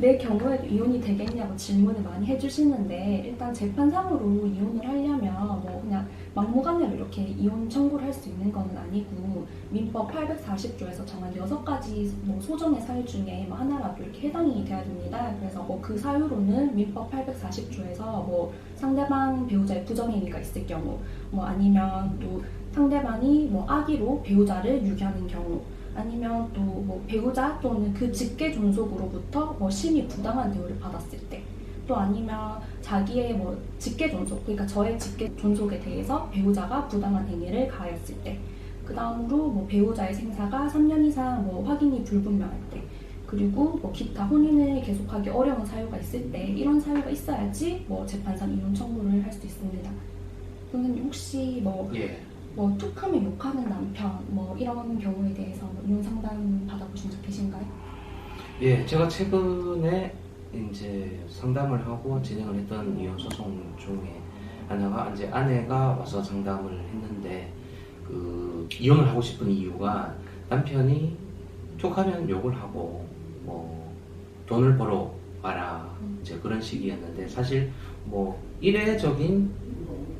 내 경우에도 이혼이 되겠냐고 질문을 많이 해주시는데 일단 재판상으로 이혼을 하려면 뭐 그냥 막무가내로 이렇게 이혼 청구를 할 수 있는 건 아니고 민법 840조에서 정한 여섯 가지 뭐 소정의 사유 중에 뭐 하나라도 이렇게 해당이 돼야 됩니다. 그래서 뭐 그 사유로는 민법 840조에서 뭐 상대방 배우자의 부정행위가 있을 경우 뭐 아니면 또 상대방이 뭐 악의로 배우자를 유기하는 경우 아니면 또 뭐 배우자 또는 그 직계 존속으로부터 뭐 심히 부당한 대우를 받았을 때 또 아니면 자기의 뭐 직계 존속 그러니까 저의 직계 존속에 대해서 배우자가 부당한 행위를 가했을 때 그 다음으로 뭐 배우자의 생사가 3년 이상 뭐 확인이 불분명할 때 그리고 뭐 기타 혼인을 계속하기 어려운 사유가 있을 때 이런 사유가 있어야지 뭐 재판상 이혼 청구를 할 수 있습니다. 선생님 혹시 뭐 예. 뭐 툭하면 욕하는 남편 뭐 이런 경우에 대해서 뭐 이혼 상담 받아보신 적 계신가요? 예, 제가 최근에 이제 상담을 하고 진행을 했던 이혼 소송 중에 하나가 이제 아내가 와서 상담을 했는데 그 이혼을 하고 싶은 이유가 남편이 툭하면 욕을 하고 뭐 돈을 벌어 와라 이제 그런 식이었는데 사실 뭐 이례적인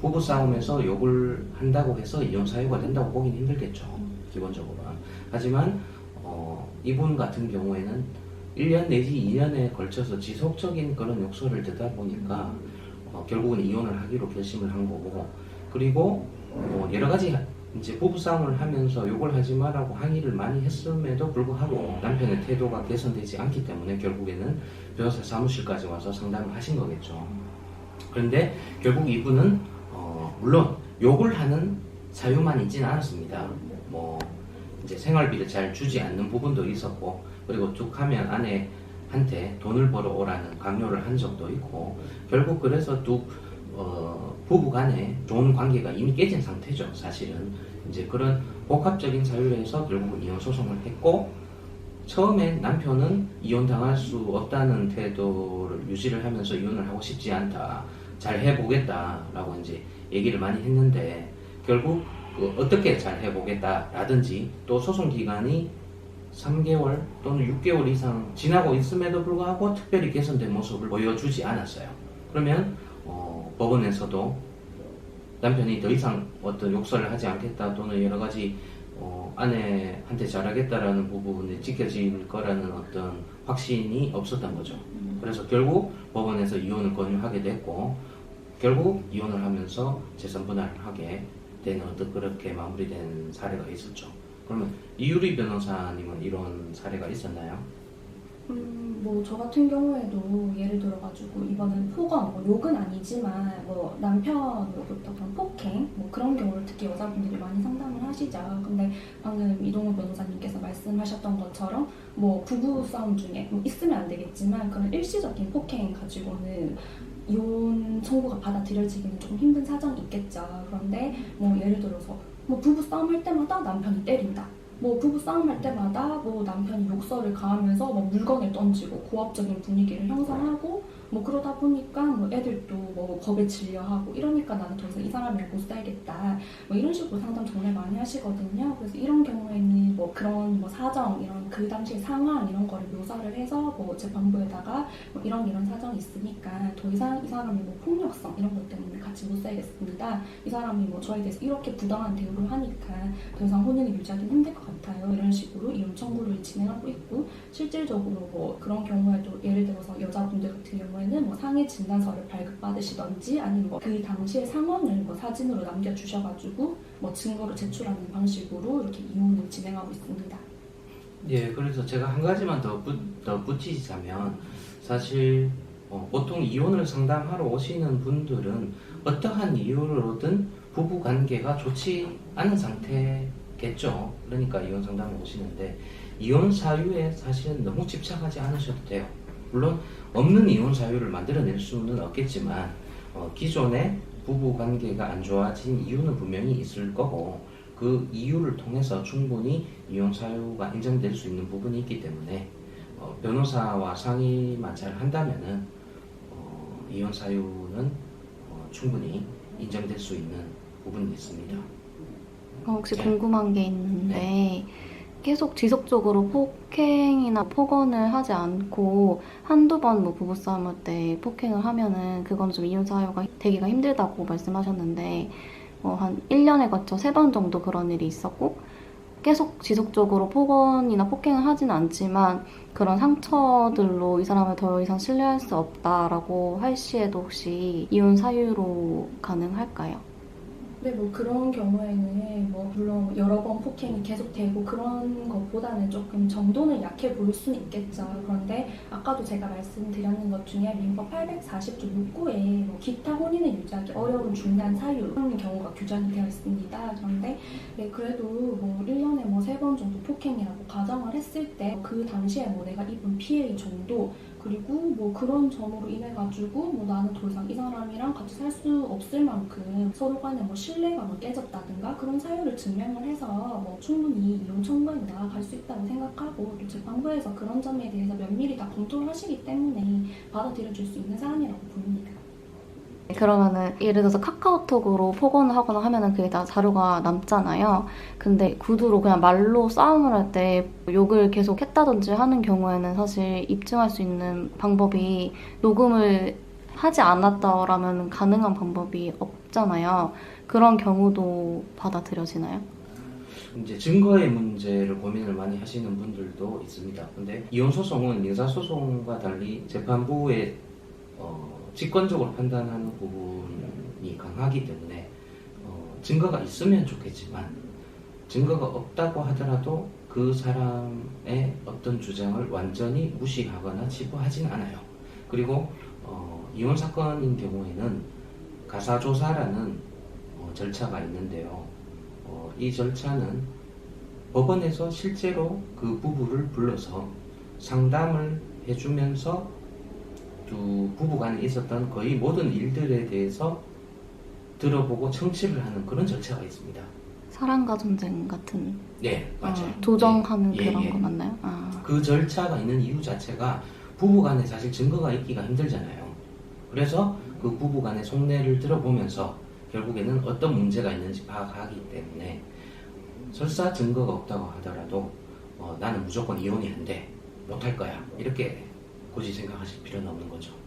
부부 싸움에서 욕을 한다고 해서 이혼 사유가 된다고 보긴 힘들겠죠 기본적으로는 하지만 어, 이분 같은 경우에는 1년 내지 2년에 걸쳐서 지속적인 그런 욕설을 듣다 보니까 어, 결국은 이혼을 하기로 결심을 한 거고 그리고 뭐 여러 가지 이제 부부싸움을 하면서 욕을 하지 말라고 항의를 많이 했음에도 불구하고 남편의 태도가 개선되지 않기 때문에 결국에는 변호사 사무실까지 와서 상담을 하신 거겠죠. 그런데 결국 이분은 어, 물론 욕을 하는 사유만 있지는 않았습니다. 뭐 이제 생활비를 잘 주지 않는 부분도 있었고 그리고 쭉 하면 아내한테 돈을 벌어 오라는 강요를 한 적도 있고 결국 그래서 두 어, 부부 간에 좋은 관계가 이미 깨진 상태죠 사실은 이제 그런 복합적인 사유로 해서 결국은 이혼 소송을 했고 처음엔 남편은 이혼 당할 수 없다는 태도를 유지를 하면서 이혼을 하고 싶지 않다 잘 해보겠다라고 이제 얘기를 많이 했는데 결국 그 어떻게 잘 해보겠다라든지 또 소송 기간이 3개월 또는 6개월 이상 지나고 있음에도 불구하고 특별히 개선된 모습을 보여주지 않았어요. 그러면 어, 법원에서도 남편이 더 이상 어떤 욕설을 하지 않겠다 또는 여러 가지 어, 아내한테 잘하겠다라는 부분이 지켜질 거라는 어떤 확신이 없었던 거죠. 그래서 결국 법원에서 이혼을 권유하게 됐고 결국 이혼을 하면서 재산 분할을 하게 되는 어떤 그렇게 마무리된 사례가 있었죠. 그러면 이유리 변호사님은 이런 사례가 있었나요? 음, 뭐 저 같은 경우에도 예를 들어가지고 이거는 폭언, 뭐 욕은 아니지만 뭐 남편으로부터 그런 폭행, 뭐 그런 경우를 특히 여자분들이 많이 상담을 하시죠. 근데 방금 이동호 변호사님께서 말씀하셨던 것처럼 뭐 부부 싸움 중에 뭐 있으면 안 되겠지만 그런 일시적인 폭행 가지고는 이혼 청구가 받아들여지기는 좀 힘든 사정이 있겠죠. 그런데 뭐 예를 들어서 뭐 부부 싸움할 때마다 남편이 때린다. 뭐 부부 싸움할 때마다 뭐 남편이 욕설을 가하면서 뭐 물건을 던지고 고압적인 분위기를 형성하고 뭐 그러다 보니까 뭐 애들도 뭐 겁에 질려하고 이러니까 나는 더 이상 이 사람이랑 못 살겠다 뭐 이런 식으로 상담 정말 많이 하시거든요. 그래서 이런 경우에는 뭐 그런 뭐 사정 이런 그 당시 상황 이런 거를 묘사를 해서 뭐 재판부에다가 뭐 이런 이런 사정이 있으니까 더 이상 이 사람이 뭐 폭력성 이런 것 때문에 같이 못 살겠습니다. 이 사람이 뭐 저에 대해서 이렇게 부당한 대우를 하니까 더 이상 혼인을 유지하기는 힘들 것 같아요. 이런 식으로 이혼 청구를 진행하고 있고 실질적으로 뭐 그런 경우에도 예를 들어서 여자분들 같은 경우에 는 뭐 상해 진단서를 발급받으시던지 아니면 뭐 그 당시의 상황을 뭐 사진으로 남겨주셔가지고 뭐 증거를 제출하는 방식으로 이렇게 이혼을 진행하고 있습니다. 예, 그래서 제가 한 가지만 더, 붙, 더 붙이자면 사실 어, 보통 이혼을 상담하러 오시는 분들은 어떠한 이유로든 부부 관계가 좋지 않은 상태겠죠. 그러니까 이혼 상담을 오시는데 이혼 사유에 사실은 너무 집착하지 않으셔도 돼요. 물론 없는 이혼 사유를 만들어낼 수는 없겠지만 어, 기존의 부부 관계가 안 좋아진 이유는 분명히 있을 거고 그 이유를 통해서 충분히 이혼 사유가 인정될 수 있는 부분이 있기 때문에 어, 변호사와 상의만 잘 한다면은 어, 이혼 사유는 어, 충분히 인정될 수 있는 부분이 있습니다. 어, 혹시 네. 궁금한 게 있는데 계속 지속적으로 폭행이나 폭언을 하지 않고 한두 번 뭐 부부싸움 할 때 폭행을 하면은 그건 좀 이혼 사유가 되기가 힘들다고 말씀하셨는데 어, 한 1년에 걸쳐 세 번 정도 그런 일이 있었고 계속 지속적으로 폭언이나 폭행을 하지는 않지만 그런 상처들로 이 사람을 더 이상 신뢰할 수 없다라고 할 시에도 혹시 이혼 사유로 가능할까요? 근데 뭐 그런 경우에는 뭐 물론 여러 번 폭행이 계속되고 그런 것보다는 조금 정도는 약해 보일 수는 있겠죠. 그런데 아까도 제가 말씀드렸는 것 중에 민법 840조 6구에 뭐 기타 혼인을 유지하기 어려운 중요한 사유 그런 경우가 규정이 되어 있습니다. 그런데 네, 그래도 뭐 1년에 뭐세번 정도 폭행이라고 가정을 했을 때 그 당시에 뭐 내가 입은 피해의 정도 그리고 뭐 그런 점으로 인해 가지고 뭐 나는 더 이상 이 사람이랑 같이 살 수 없을 만큼 서로 간에 뭐 신뢰가 뭐 깨졌다든가 그런 사유를 증명을 해서 뭐 충분히 이혼 청구에 나아갈 수 있다고 생각하고 또 재판부에서 그런 점에 대해서 면밀히 다 검토를 하시기 때문에 받아들여 줄 수 있는 사안이라고 보입니다. 그러면은 예를 들어서 카카오톡으로 폭언을 하거나 하면은 그게 다 자료가 남잖아요. 근데 구두로 그냥 말로 싸움을 할 때 욕을 계속 했다든지 하는 경우에는 사실 입증할 수 있는 방법이 녹음을 하지 않았다라면 가능한 방법이 없잖아요. 그런 경우도 받아들여지나요? 이제 증거의 문제를 고민을 많이 하시는 분들도 있습니다. 근데 이혼 소송은 민사 소송과 달리 재판부의 어, 직권적으로 판단하는 부분이 강하기 때문에 어, 증거가 있으면 좋겠지만 증거가 없다고 하더라도 그 사람의 어떤 주장을 완전히 무시하거나 치부하진 않아요. 그리고 어, 이혼 사건인 경우에는 가사조사라는 어, 절차가 있는데요. 어, 이 절차는 법원에서 실제로 그 부부를 불러서 상담을 해주면서 두 부부 간에 있었던 거의 모든 일들에 대해서 들어보고 청취를 하는 그런 절차가 있습니다. 사랑과 전쟁 같은 네, 맞아요. 어, 조정하는 예, 그런 예. 거 맞나요? 아. 그 절차가 있는 이유 자체가 부부 간에 사실 증거가 있기가 힘들잖아요. 그래서 그 부부 간의 속내를 들어보면서 결국에는 어떤 문제가 있는지 파악하기 때문에 설사 증거가 없다고 하더라도 어, 나는 무조건 이혼이 안 돼. 못할 거야. 이렇게 굳이 생각하실 필요는 없는 거죠.